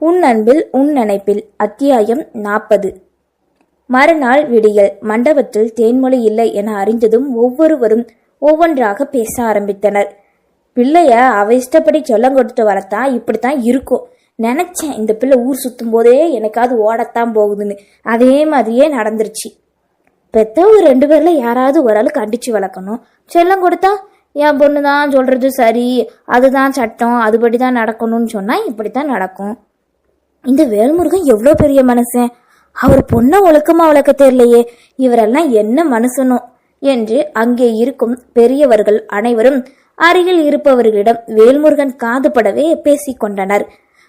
உன் அன்பில் உன் நினைப்பில் அத்தியாயம் நாற்பது. மறுநாள் விடியல் மண்டபத்தில் தேன்மொழி இல்லை என அறிந்ததும் ஒவ்வொருவரும் ஒவ்வொன்றாக பேச ஆரம்பித்தனர். பிள்ளைய அவ இஷ்டப்படி சொல்லம் கொடுத்து வரத்தான் இப்படித்தான் இருக்கும். நினைச்சேன் இந்த பிள்ளை ஊர் சுத்தும் போதே எனக்காவது ஓடத்தான் போகுதுன்னு. அதே மாதிரியே நடந்துருச்சு. பெத்தவங்க ரெண்டு பேர்ல யாராவது ஒரு ஆள் கண்டிச்சு வளர்க்கணும். செல்லம் கொடுத்தா என் பொண்ணு தான் சொல்றது சரி அதுதான் சட்டம் அதுபடி தான் நடக்கணும்னு சொன்னா இப்படித்தான் நடக்கும். இந்த வேல்முருகன் எவ்வளோ பெரிய மனுஷன்? அவர் பொண்ணை ஒழுக்கமா வளர்க்க தெரியலையே. இவரெல்லாம் என்ன மனுஷனோ? என்று அங்கே இருக்கும் பெரியவர்கள் அனைவரும் அருகில் இருப்பவர்களிடம் வேல்முருகன் காதுபடவே பேசிக்கொண்டனர்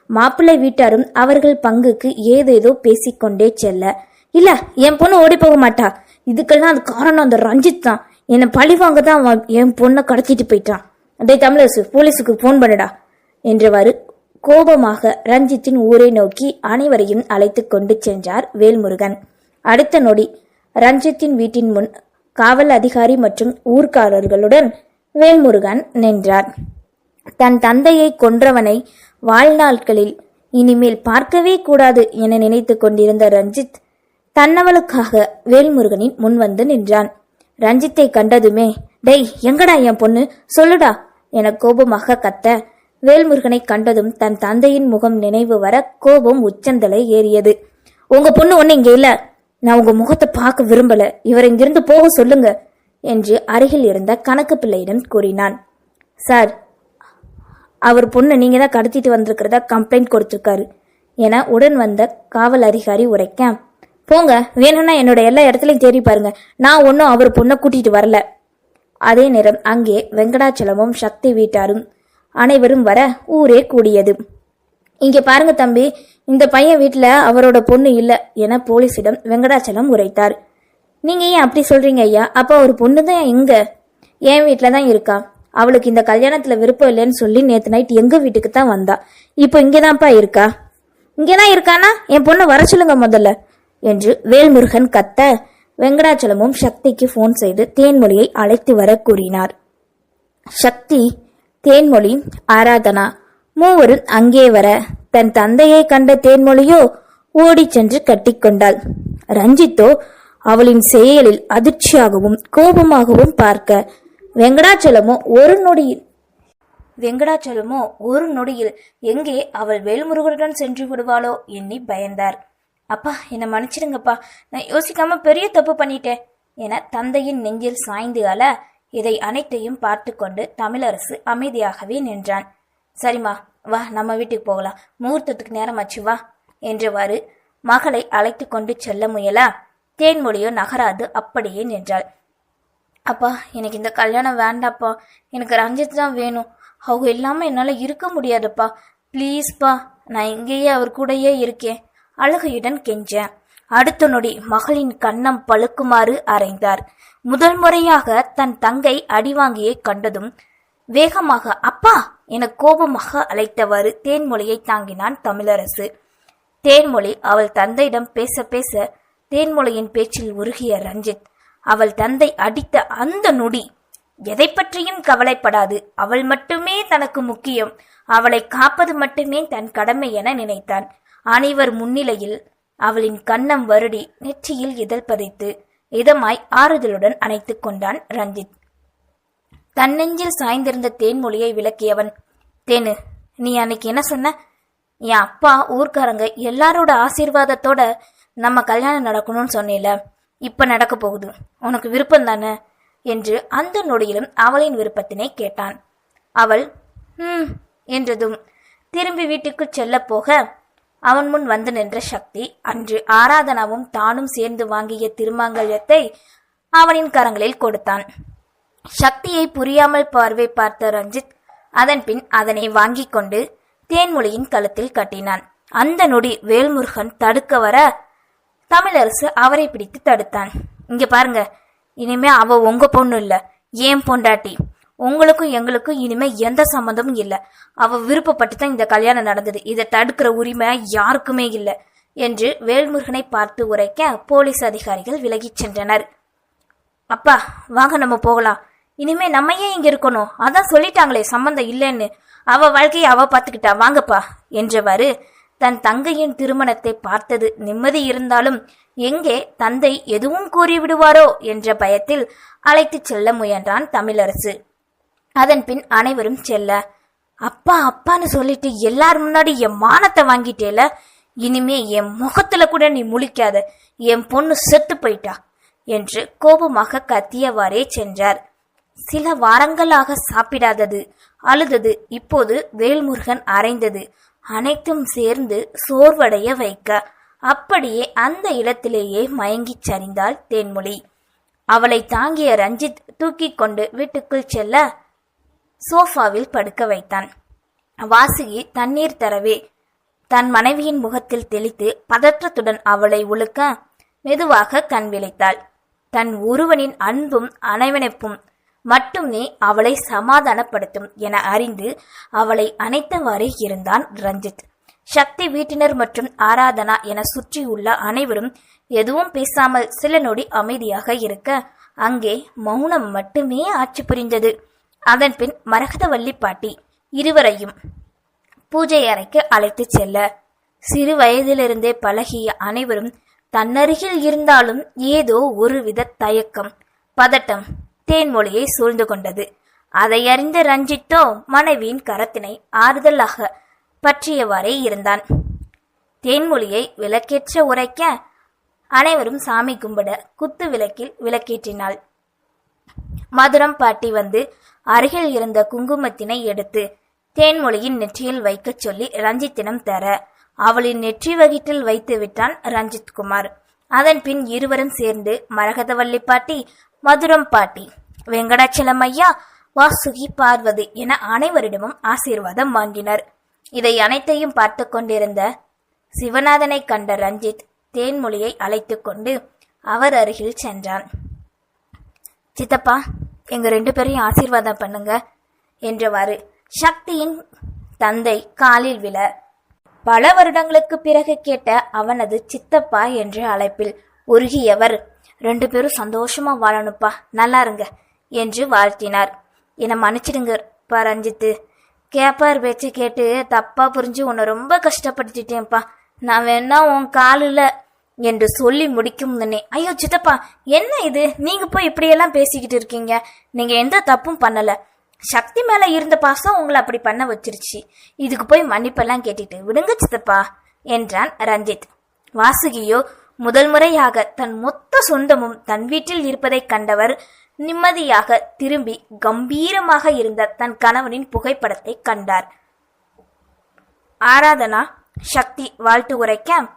மாப்பிள்ளை வீட்டாரும் அவர்கள் பங்குக்கு ஏதேதோ பேசிக்கொண்டே செல்ல இல்ல என் பொண்ணு ஓடி போக மாட்டா. இதுக்கெல்லாம் அது காரணம் அந்த ரஞ்சித் தான். என்னை பழி வாங்க தான் என் பொண்ணை கடத்திட்டு போயிட்டான். அதே தமிழரசு போலீஸுக்கு ஃபோன் பண்ணுடா. என்றவாறு கோபமாக ரஞ்சித்தின் ஊரை நோக்கி அனைவரையும் அழைத்து கொண்டு சென்றார் வேல்முருகன். அடுத்த நொடி ரஞ்சித்தின் வீட்டின் முன் காவல் அதிகாரி மற்றும் ஊர்க்காரர்களுடன் வேல்முருகன் நின்றார். தன் தந்தையை கொன்றவனை வாழ்நாட்களில் இனிமேல் பார்க்கவே கூடாது என நினைத்து கொண்டிருந்த ரஞ்சித் தன்னவளுக்காக வேல்முருகனின் முன் வந்து நின்றான். ரஞ்சித்தை கண்டதுமே டேய் எங்கடா என் பொண்ணு? சொல்லுடா என கோபமாக கத்த வேல்முருகனை கண்டதும் தன் தந்தையின் முகம் நினைவு வர கோபம் உச்சந்தலை ஏறியது. உங்க பொண்ணு ஒண்ணு இங்க இல்ல. நான் உங்க முகத்தை பார்க்க விரும்பல. இவர் இங்கிருந்து போக சொல்லுங்க என்று அருகில் இருந்த கணக்கு பிள்ளையிடம் கூறினான். சார் அவர் பொண்ணு நீங்க தான் கடத்திட்டு வந்திருக்கிறதா கம்ப்ளைண்ட் கொடுத்திருக்காரு என உடன் வந்த காவல் அதிகாரி உரைக்க போங்க வேணும்னா என்னோட எல்லா இடத்துலையும் தேடி பாருங்க. நான் ஒன்றும் அவர் பொண்ணை கூட்டிட்டு வரல. அதே நேரம் அங்கே வெங்கடாச்சலமும் சக்தி வீட்டாரும் அனைவரும் வர ஊரே கூடியது. இங்கே பாருங்க தம்பி இந்த பையன் வீட்டில் அவரோட பொண்ணு இல்லை என போலீசிடம் வெங்கடாச்சலம் உரைத்தார். நீங்க ஏன் அப்படி சொல்றீங்க ஐயா? அப்போ அவர் பொண்ணு தான் எங்க? என் வீட்டில் தான் இருக்கா. அவளுக்கு இந்த கல்யாணத்துல விருப்பம் இல்லைன்னு சொல்லி நேற்று நைட் எங்க வீட்டுக்கு தான் வந்தா. இப்போ இங்கேதான்ப்பா இருக்கா? இங்கதான் இருக்கானா? என் பொண்ணை வர சொல்லுங்க முதல்ல என்று வேல்முருகன் கத்த வெங்கடாச்சலமும் சக்திக்கு ஃபோன் செய்து தேன்மொழியை அழைத்து வர கூறினார். சக்தி தேன்மொழி ஆராதனா. மூவரும் அங்கே வர தன் தந்தையை கண்ட தேன்மொழியோ ஓடிச் சென்று கட்டிக்கொண்டாள் ரஞ்சித்தோ அவளின் செயலில் அதிர்ச்சியாகவும் கோபமாகவும் பார்க்க வெங்கடாச்சலமோ ஒரு நொடியில். வெங்கடாச்சலமோ ஒரு நொடியில். எங்கே அவள் வேல்முருகனுடன் சென்று விடுவாளோ? எண்ணி பயந்தார். அப்பா என்னை மன்னிச்சிடுங்கப்பா. நான் யோசிக்காம பெரிய தப்பு பண்ணிட்டேன். என தந்தையின் நெஞ்சில் சாய்ந்து அல இதை அனைத்தையும் பார்த்து கொண்டு தமிழரசு அமைதியாகவே நின்றான். சரிம்மா வா நம்ம வீட்டுக்கு போகலாம். முகூர்த்தத்துக்கு நேரமாச்சு வா என்றவாறு மகளை அழைத்து கொண்டு செல்ல முயல தேன்மொழியோ நகராது அப்படியே நின்றாள். அப்பா எனக்கு இந்த கல்யாணம் வேண்டாப்பா. எனக்கு ரஞ்சித் தான் வேணும். அவங்க இல்லாமல் என்னால் இருக்க முடியாதுப்பா. ப்ளீஸ்ப்பா நான் இங்கேயே அவர் கூடயே இருக்கேன். அழுகையுடன் கெஞ்சேன். அடுத்த நொடி மகளின் கன்னம் பழுக்குமாறு அரைந்தார் முதல் முறையாக தன் தங்கை அடிவாங்கியை கண்டதும் வேகமாக அப்பா! என கோபமாக அழைத்தவாறு தேன்மொழியை தாங்கினான் தமிழரசு. தேன்மொழி அவள் தந்தையிடம் பேச பேச தேன்மொழியின் பேச்சில் உருகிய ரஞ்சித் அவள் தந்தை அடித்த அந்த நொடி எதை பற்றியும் கவலைப்படாது. அவள் மட்டுமே தனக்கு முக்கியம். அவளை காப்பது மட்டுமே தன் கடமை என நினைத்தான். அனைவர் முன்னிலையில் அவளின் கன்னம் வருடி நெற்றியில் இதழ் பதித்து இதமாய் ஆறுதலுடன் அணைத்துக் கொண்டான் ரஞ்சித். தன்னெஞ்சில் சாய்ந்திருந்த தேன்மொழியை விளக்கியவன் தேனு நீ அன்னைக்கு என்ன சொன்ன? என் அப்பா ஊர்க்காரங்க எல்லாரோட ஆசீர்வாதத்தோட நம்ம கல்யாணம் நடக்கணும்னு சொன்னேல இப்ப நடக்க போகுது. உனக்கு விருப்பம் தானே? என்று அந்த நொடியிலும் அவளின் விருப்பத்தினை கேட்டான். அவள் ம் என்றதும் திரும்பி வீட்டுக்கு செல்ல போக அவன் முன் வந்து நின்ற சக்தி அன்று ஆராதனாவும் தானும் சேர்ந்து வாங்கிய திருமாங்கல்யத்தை அவனின் கரங்களில் கொடுத்தான். சக்தியை புரியாமல் பார்வை பார்த்த ரஞ்சித் அதன் பின் அதனை வாங்கிக் கொண்டு தேன்மொழியின் கழுத்தில் கட்டினான். அந்த நொடி வேல்முருகன் தடுக்க வர தமிழரசு அவரை பிடித்து தடுத்தான். இங்க பாருங்க இனிமே அவ உங்க பொண்ணு இல்ல ஏன் பொண்டாட்டி? உங்களுக்கும் எங்களுக்கும் இனிமே எந்த சம்மந்தமும் இல்ல. அவ விருப்பப்பட்டு தான் இந்த கல்யாணம் நடந்தது. இதை தடுக்கிற உரிமை யாருக்குமே இல்ல என்று வேல்முருகனை பார்த்து உரைக்க போலீஸ் அதிகாரிகள் விலகிச் சென்றனர். அப்பா வாங்க நம்ம போகலாம். இனிமே நம்ம ஏன் இங்க இருக்கணும். அதான் சொல்லிட்டாங்களே சம்மந்தம் இல்லைன்னு. அவ வாழ்க்கையை அவ பார்த்துக்கிட்டா. வாங்கப்பா என்றவாறு தன் தங்கையின் திருமணத்தை பார்த்தது. நிம்மதி இருந்தாலும் எங்கே தந்தை எதுவும் கூறிவிடுவாரோ என்ற பயத்தில் அழைத்துச் செல்ல முயன்றான் தமிழரசு. அதன் பின் அனைவரும் செல்ல அப்பா அப்பான்னு சொல்லிட்டு எல்லார் முன்னாடி என் மானத்தை வாங்கிட்டேல? இனிமே என் முகத்துல கூட நீ முழிக்காத. என் பொண்ணு செத்து போயிட்டா. என்று கோபமாக கத்தியவாறே சென்றார். சில வாரங்களாக சாப்பிடாதது அழுதது இப்போது வேல்முருகன் அரைந்தது அனைத்தும் சேர்ந்து சோர்வடைய வைக்க அப்படியே அந்த இடத்திலேயே மயங்கிச் சரிந்தாள் தேன்மொழி. அவளை தாங்கிய ரஞ்சித் தூக்கிக் கொண்டு வீட்டுக்குள் செல்ல சோஃபாவில் படுக்க வைத்தான். வாசுகி தண்ணீர் தரவே. தன் மனைவியின் முகத்தில் தெளித்து பதற்றத்துடன் அவளை உழுக்க மெதுவாக கண் விழித்தாள். தன் ஒருவனின் அன்பும் அணைவனைப்பும் மட்டுமே அவளை சமாதானப்படுத்தும் என அறிந்து அவளை அணைத்தவாறே இருந்தான் ரஞ்சித். சக்தி வீட்டினர் மற்றும் ஆராதனா என சுற்றியுள்ள அனைவரும் எதுவும் பேசாமல் சில நொடி அமைதியாக இருக்க அங்கே மௌனம் மட்டுமே ஆட்சி புரிந்தது. அதன்பின் மரகதவல்லி பாட்டி இருவரையும் பூஜை அறைக்கு அழைத்துச் செல்ல. சிறு வயதிலிருந்தே பழகிய அனைவரும் தன்னருகில் இருந்தாலும் ஏதோ ஒருவித தயக்கம் பதட்டம் தேன்மொழியை சூழ்ந்து கொண்டது. அதை அறிந்த ரஞ்சித்தோ மனைவியின் கரத்தினை ஆறுதலாக பற்றியவாறே இருந்தான். தேன்மொழியை விளக்கேற்ற உரைக்க அனைவரும் சாமி கும்பிட குத்து விளக்கில் விளக்கேற்றினாள். மதுரம் பாட்டி வந்து அருகில் இருந்த குங்குமத்தினை எடுத்து தேன்மொழியின் நெற்றியில் வைக்கச் சொல்லி ரஞ்சித்திடம் தர அவளின் நெற்றி வகிட்டில் வைத்து விட்டான் ரஞ்சித் குமார். அதன் பின் இருவரும் சேர்ந்து மரகதவல்லி பாட்டி மதுரம் பாட்டி வெங்கடாச்சலம் ஐயா வாசுகி பார்வதி என அனைவரிடமும் ஆசீர்வாதம் வாங்கினர். இதை அனைத்தையும் பார்த்து கொண்டிருந்த சிவநாதனை கண்ட ரஞ்சித் தேன்மொழியை அழைத்துக் கொண்டு அவர் அருகில் சென்றான். சித்தப்பா எங்க ரெண்டு பேரையும் ஆசீர்வாதம் பண்ணுங்க என்றவாறு சக்தியின் தந்தை காலில் விழ பல வருடங்களுக்கு பிறகு கேட்ட அவனது சித்தப்பா என்ற அழைப்பில் உருகியவர் ரெண்டு பேரும் சந்தோஷமா வாழணுப்பா நல்லா இருங்க என்று வாழ்த்தினார். என்னை மன்னிச்சிடுங்க பா ரஞ்சித்து. கேப்பார் பேச்சு கேட்டு தப்பா புரிஞ்சு உன்னை ரொம்ப கஷ்டப்படுத்திட்டேன்ப்பா. நான் வேணா உன் காலில் என்று சொல்லி முடிக்கும் முன்னே ஐயோ சித்தப்பா என்ன இது? நீங்க போய் இப்படியெல்லாம் பேசிக்கிட்டு இருக்கீங்க. நீங்க எந்த தப்பும் பண்ணல. சக்தி மேல இருந்த பாசம் உங்களை அப்படி பண்ண வச்சிருச்சு. இதுக்கு போய் மன்னிப்பெல்லாம் கேட்டுட்டு விடுங்க சித்தப்பா என்றான் ரஞ்சித். வாசுகியோ முதல் முறையாக தன் மொத்த சொந்தமும் தன் வீட்டில் இருப்பதைக் கண்டவர் நிம்மதியாக திரும்பி கம்பீரமாக இருந்த தன் கணவனின் புகைப்படத்தை கண்டார். ஆராதனா சக்தி வாழ்த்து உரைக்க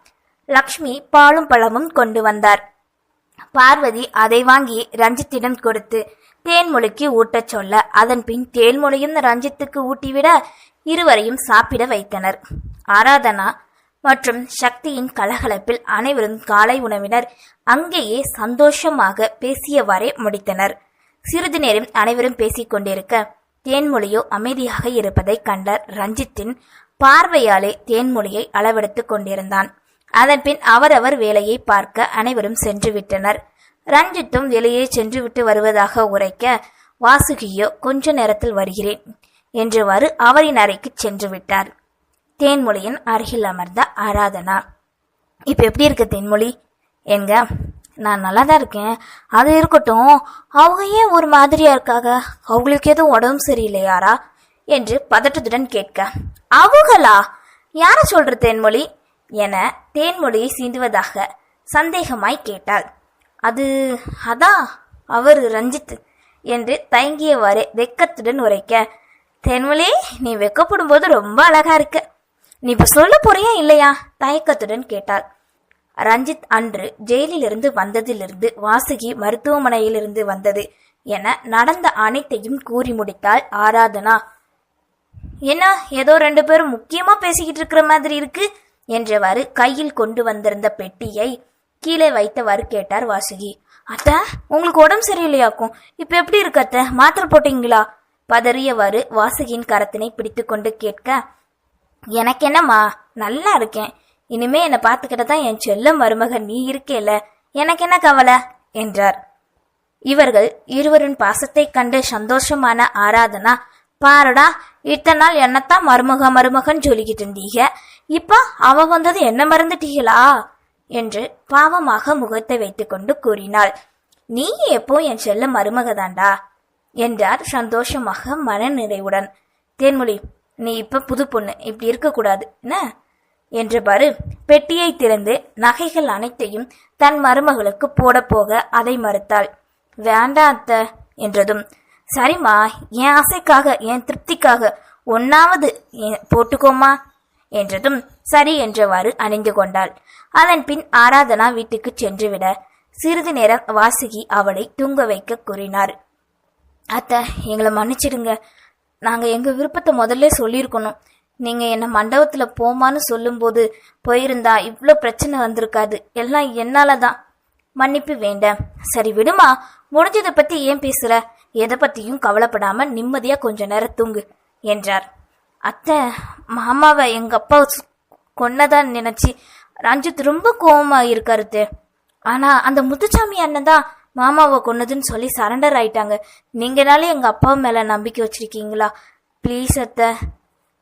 லக்ஷ்மி பாலும் பழமும் கொண்டு வந்தார். பார்வதி அதை வாங்கி ரஞ்சித்திடம் கொடுத்து தேன்மொழிக்கு ஊட்டச் சொல்ல அதன் பின் தேன்மொழியும் ரஞ்சித்துக்கு ஊட்டிவிட இருவரையும் சாப்பிட வைத்தனர். ஆராதனா மற்றும் சக்தியின் கலகலப்பில் அனைவரும் காலை உணவினர். அங்கேயே சந்தோஷமாக பேசியவாறே முடித்தனர். சிறிது நேரம் அனைவரும் பேசிக் கொண்டிருக்க தேன்மொழியோ அமைதியாக இருப்பதைக் கண்ட ரஞ்சித்தின் பார்வையாலே தேன்மொழியை அளவெடுத்துக் கொண்டிருந்தான். அதன்பின் அவரவர் வேலையை பார்க்க அனைவரும் சென்று விட்டனர் ரஞ்சித்தும் வெளியே சென்றுவிட்டு வருவதாக உரைக்க வாசுகியோ கொஞ்ச நேரத்தில் வருகிறேன் என்றவாறு அவரின் அறைக்கு சென்று விட்டார் தேன்மொழியின் அருகில் அமர்ந்த ஆராதனா. இப்போ எப்படி இருக்க தேன்மொழி? எங்க? நான் நல்லா தான் இருக்கேன். அது இருக்கட்டும். அவங்க ஏன் ஒரு மாதிரியா இருக்காங்க? அவங்களுக்கு எதுவும் உடம்பு சரியில்லையாரா என்று பதட்டத்துடன் கேட்க அவங்களா? யார சொல்ற தேன்மொழி? என தேன்மொழியை சீண்டுவதாக சந்தேகமாய் கேட்டாள். அது அதான் அவர் ரஞ்சித் என்று தயங்கியவாறே வெக்கத்துடன் உரைக்க தேன்மொழி நீ வெக்கப்படும் போது ரொம்ப அழகா இருக்க. நீ இப்ப சொல்ல போறியா இல்லையா தயக்கத்துடன் கேட்டாள். ரஞ்சித் அன்று ஜெயிலிலிருந்து வந்ததிலிருந்து வாசுகி மருத்துவமனையிலிருந்து வந்தது என நடந்த அனைத்தையும் கூறி முடித்தாள் ஆராதனா. என்ன ஏதோ ரெண்டு பேரும் முக்கியமா பேசிக்கிட்டு இருக்கிற மாதிரி இருக்கு? என்றவாறு கையில் கொண்டு வந்திருந்த பெட்டியை கீழே வைத்தவாறு கேட்டார் வாசுகி. அத்த உங்களுக்கு உடம்பு சரியில்லையாக்கும். இப்ப எப்படி இருக்கு அத்த? மாத்திரை போட்டீங்களா? பதறியவாறு வாசுகியின் கரத்தினை பிடித்துக்கொண்டு கேட்க எனக்கு என்னம்மா? நல்லா இருக்கேன். இனிமே என்னை பார்த்துக்கிட்ட தான் என் செல்ல மருமகன் நீ இருக்கேல எனக்கு என்ன கவலை? என்றார். இவர்கள் இருவரின் பாசத்தைக் கண்டு சந்தோஷமான ஆராதனா பாருடா இத்தனை நாள் என்னத்தான் மருமக மருமகன் சொல்லிக்கிட்டு இருந்தீங்க. இப்ப அவ வந்தது என்ன மறந்துட்டீங்களா என்று பாவமாக முகத்தை வைத்துக்கொண்டு கூறினாள். நீ எப்போ என் செல்ல மருமகதாண்டா? என்றார் சந்தோஷமாக மனநிறைவுடன். தேன்மொழி நீ இப்ப புது பொண்ணு இப்படி இருக்கக்கூடாது என்ன? என்றபாரு பெட்டியை திறந்து நகைகள் அனைத்தையும் தன் மருமகளுக்கு போட போக அதை மறுத்தாள். வேண்டாம் அத்த என்றதும். சரிம்மா என் ஆசைக்காக என் திருப்திக்காக ஒன்னாவது போட்டுக்கோமா என்றதும் சரி என்றவாறு அணிந்து கொண்டாள். அதன் பின் ஆராதனா வீட்டுக்கு சென்றுவிட சிறிது நேரம் வாசுகி அவளை தூங்க வைக்க கூறினார். அத்தை எங்களை மன்னிச்சிடுங்க. நாங்க எங்க விருப்பத்தை முதல்ல சொல்லியிருக்கணும். நீங்க என்ன மண்டபத்துல போமான்னு சொல்லும்போது போயிருந்தா இவ்வளோ பிரச்சனை வந்திருக்காது. எல்லாம் என்னால தான் மன்னிப்பு வேண்டாம். சரி விடுமா. முடிஞ்சதை பத்தி ஏன் பேசுற? எதை பத்தியும் கவலைப்படாம நிம்மதியா கொஞ்ச நேரம் தூங்கு என்றார். அத்தை மாமாவை எங்க அப்பா கொன்னதான் நினைச்சு ரஞ்சித் ரொம்ப கோவமா இருக்காருத்து ஆனால் ஆனா அந்த முத்துச்சாமி அண்ணன் தான் மாமாவை கொன்னதுன்னு சொல்லி சரண்டர் ஆயிட்டாங்க. நீங்கனாலே எங்க அப்பா மேல நம்பிக்கை வச்சிருக்கீங்களா? ப்ளீஸ் அத்தை.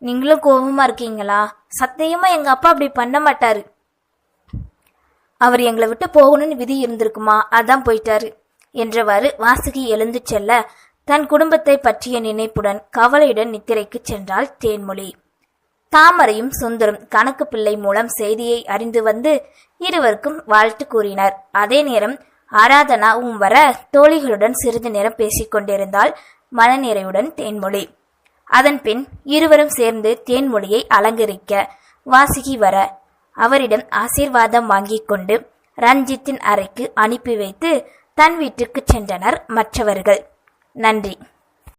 நீங்களும் கோவமா இருக்கீங்களா? சத்தியமா எங்க அப்பா அப்படி பண்ண மாட்டாரு. அவர் எங்களை விட்டு போகணும்னு விதி இருந்திருக்குமா? அதான் போயிட்டாரு என்றவாறு வாசுகி எழுந்து செல்ல தன் குடும்பத்தை பற்றிய நினைப்புடன் கவலையுடன் நித்திரைக்கு சென்றாள் தேன்மொழி. தாமரையும் சுந்தரும் கணக்கு பிள்ளை மூலம் செய்தியை அறிந்து வந்து இருவருக்கும் வாழ்த்து கூறினர். அதே நேரம் ஆராதனாவும் வர தோழிகளுடன் சிறிது நேரம் பேசிக் கொண்டிருந்தாள் மனநிறைவுடன் தேன்மொழி. அதன் பின் இருவரும் சேர்ந்து தேன்மொழியை அலங்கரிக்க வாசுகி வர அவரிடம் ஆசீர்வாதம் வாங்கிக் கொண்டு ரஞ்சித்தின் அறைக்கு அனுப்பி வைத்து தன் வீட்டுக்கு சென்றனர் மற்றவர்கள். நன்றி.